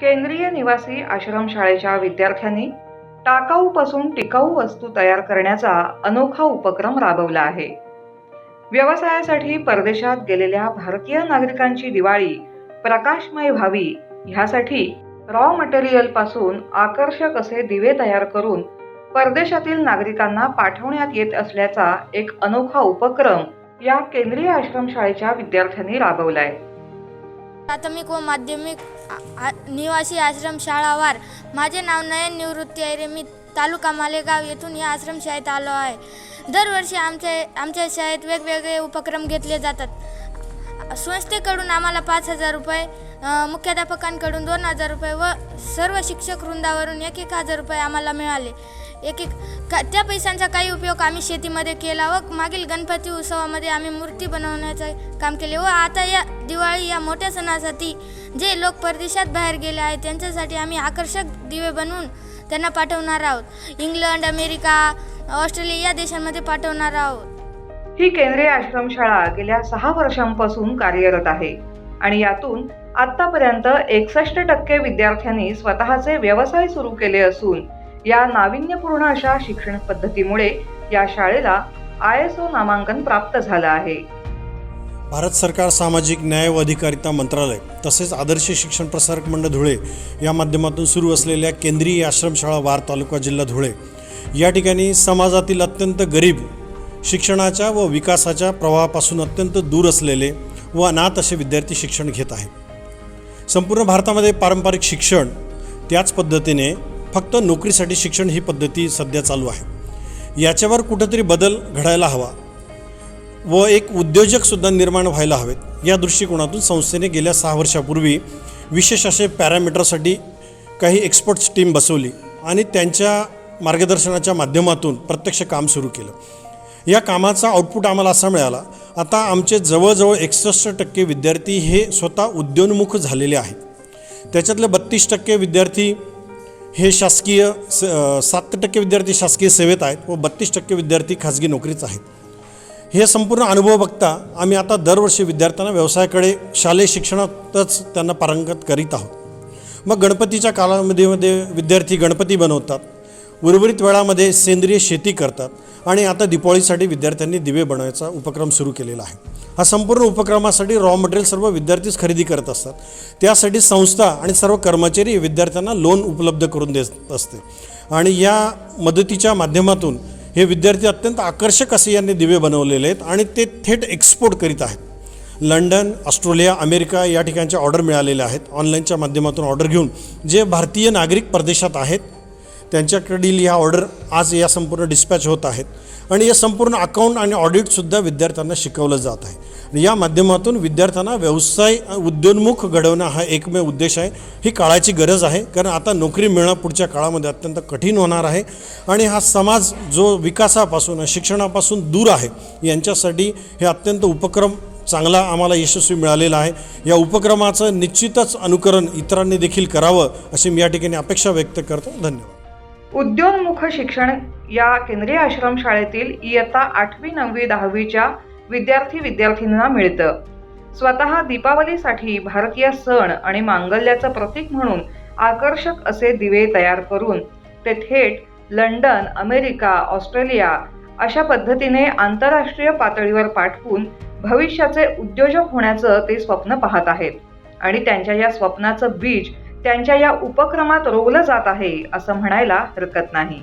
केंद्रीय निवासी आश्रमशाळेच्या विद्यार्थ्यांनी टाकाऊपासून टिकाऊ वस्तू तयार करण्याचा अनोखा उपक्रम राबवला आहे. व्यवसायासाठी परदेशात गेलेल्या भारतीय नागरिकांची दिवाळी प्रकाशमय व्हावी ह्यासाठी रॉ मटेरियलपासून आकर्षक असे दिवे तयार करून परदेशातील नागरिकांना पाठवण्यात येत असल्याचा एक अनोखा उपक्रम या केंद्रीय आश्रमशाळेच्या विद्यार्थ्यांनी राबवला आहे प्राथमिक व माध्यमिक आ- निवासी आश्रम शाळावार. माझे नाव नयन निवृत्ती आहे रे. मी तालुका मालेगाव येथून या आश्रमशाळेत आलो आहे. दरवर्षी आमच्या आमच्या शाळेत वेगवेगळे उपक्रम घेतले जातात. संस्थेकडून आम्हाला पाच हजार रुपये मुख्याध्यापकांकडून दोन हजार रुपये व सर्व शिक्षक वृंदावरून एक एक हजार रुपये आम्हाला मिळाले. एक एक का त्या पैशांचा काही उपयोग आम्ही शेतीमध्ये केला व मागील गणपती उत्सवामध्ये आम्ही मूर्ती बनवण्याचं काम केले व आता या दिवाळी या मोठ्या सणासाठी जे लोक परदेशात बाहेर गेले आहेत त्यांच्यासाठी आम्ही आकर्षक दिवे बनवून त्यांना पाठवणार आहोत. इंग्लंड अमेरिका ऑस्ट्रेलिया या देशांमध्ये पाठवणार आहोत. ही केंद्रीय आश्रमशाळा गेल्या सहा वर्षांपासून कार्यरत आहे आणि यातून आतापर्यंत एकसष्ट टक्के विद्यार्थ्यांनी स्वतःचे व्यवसाय सुरू केले असून या नाविन्यपूर्ण अशा शिक्षण पद्धतीमुळे या शाळेला आय एस ओ नामांकन प्राप्त झालं आहे. भारत सरकार सामाजिक न्याय व अधिकारिता मंत्रालय तसेच आदर्श शिक्षण प्रसारक मंडळ धुळे या माध्यमातून सुरू असलेल्या केंद्रीय आश्रमशाळा वार तालुका जिल्हा धुळे. या ठिकाणी समाजातील अत्यंत गरीब शिक्षणाच्या व विकासाच्या प्रवाहापासून अत्यंत दूर असलेले व अनाथ असे विद्यार्थी शिक्षण घेत आहेत. संपूर्ण भारतामध्ये पारंपरिक शिक्षण त्याच पद्धतीने फक्त नोकरीसाठी शिक्षण ही पद्धती सध्या चालू आहे. याच्यावर कुठंतरी बदल घडायला हवा व एक उद्योजकसुद्धा निर्माण व्हायला हवेत या दृष्टिकोनातून संस्थेने गेल्या सहा वर्षापूर्वी विशेष असे पॅरामीटरसाठी काही एक्सपर्ट्स टीम बसवली आणि त्यांच्या मार्गदर्शनाच्या माध्यमातून प्रत्यक्ष काम सुरू केलं. या कामाचा आउटपुट आम्हाला असा मिळाला. आता आमचे जवळजवळ एकसष्ट टक्के विद्यार्थी हे स्वतः उद्योन्मुख झालेले आहेत. त्याच्यातले बत्तीस टक्के विद्यार्थी हे शासकीय स सात टक्के विद्यार्थी शासकीय सेवेत आहेत व बत्तीस टक्के विद्यार्थी खाजगी नोकरीच आहेत. हे संपूर्ण अनुभव बघता आम्ही आता दरवर्षी विद्यार्थ्यांना व्यवसायाकडे शालेय शिक्षणातच त्यांना पारंगत करीत आहोत. मग गणपतीच्या कालामध्ये मध्ये विद्यार्थी गणपती बनवतात. उर्वरित वेळामध्ये सेंद्रिय शेती करतात आणि आता दिपावळीसाठी विद्यार्थ्यांनी दिवे बनवायचा उपक्रम सुरू केलेला आहे. हा संपूर्ण उपक्रमासाठी रॉ मटेरियल सर्व विद्यार्थीच खरेदी करत असतात. त्यासाठी संस्था आणि सर्व कर्मचारी विद्यार्थ्यांना लोन उपलब्ध करून देत असते. आणि या मदतीच्या माध्यमातून हे विद्यार्थी अत्यंत आकर्षक असे यांनी दिवे बनवलेले आहेत आणि ते थेट एक्सपोर्ट करीत आहेत. लंडन ऑस्ट्रेलिया अमेरिका या ठिकाणच्या ऑर्डर मिळालेल्या आहेत. ऑनलाईनच्या माध्यमातून ऑर्डर घेऊन जे भारतीय नागरिक परदेशात आहेत त्यांच्याकडील ह्या ऑर्डर आज या संपूर्ण डिस्पॅच होत आहेत. आणि या संपूर्ण अकाउंट आणि ऑडिटसुद्धा विद्यार्थ्यांना शिकवलं जात आहे. आणि या माध्यमातून विद्यार्थ्यांना व्यवसाय उद्योन्मुख घडवणं हा एकमेव उद्देश आहे. ही काळाची गरज आहे. कारण आता नोकरी मिळणं पुढच्या काळामध्ये अत्यंत कठीण होणार आहे. आणि हा समाज जो विकासापासून शिक्षणापासून दूर आहे यांच्यासाठी हे अत्यंत उपक्रम चांगला आम्हाला यशस्वी मिळालेला आहे. या उपक्रमाचं निश्चितच अनुकरण इतरांनी देखील करावं अशी मी या ठिकाणी अपेक्षा व्यक्त करतो. धन्यवाद. उद्योन्मुख शिक्षण या केंद्रीय आश्रमशाळेतील इयत्ता आठवी नववी दहावीच्या विद्यार्थी विद्यार्थिनींना मिळतं. स्वतः दीपावलीसाठी भारतीय सण आणि मांगल्याचं प्रतीक म्हणून आकर्षक असे दिवे तयार करून ते थेट लंडन अमेरिका ऑस्ट्रेलिया अशा पद्धतीने आंतरराष्ट्रीय पातळीवर पाठवून भविष्याचे उद्योजक होण्याचं ते स्वप्न पाहत आहेत. आणि त्यांच्या या स्वप्नाचं बीज त्यांच्या या उपक्रमात रोवलं जात आहे असं म्हणायला हरकत नाही.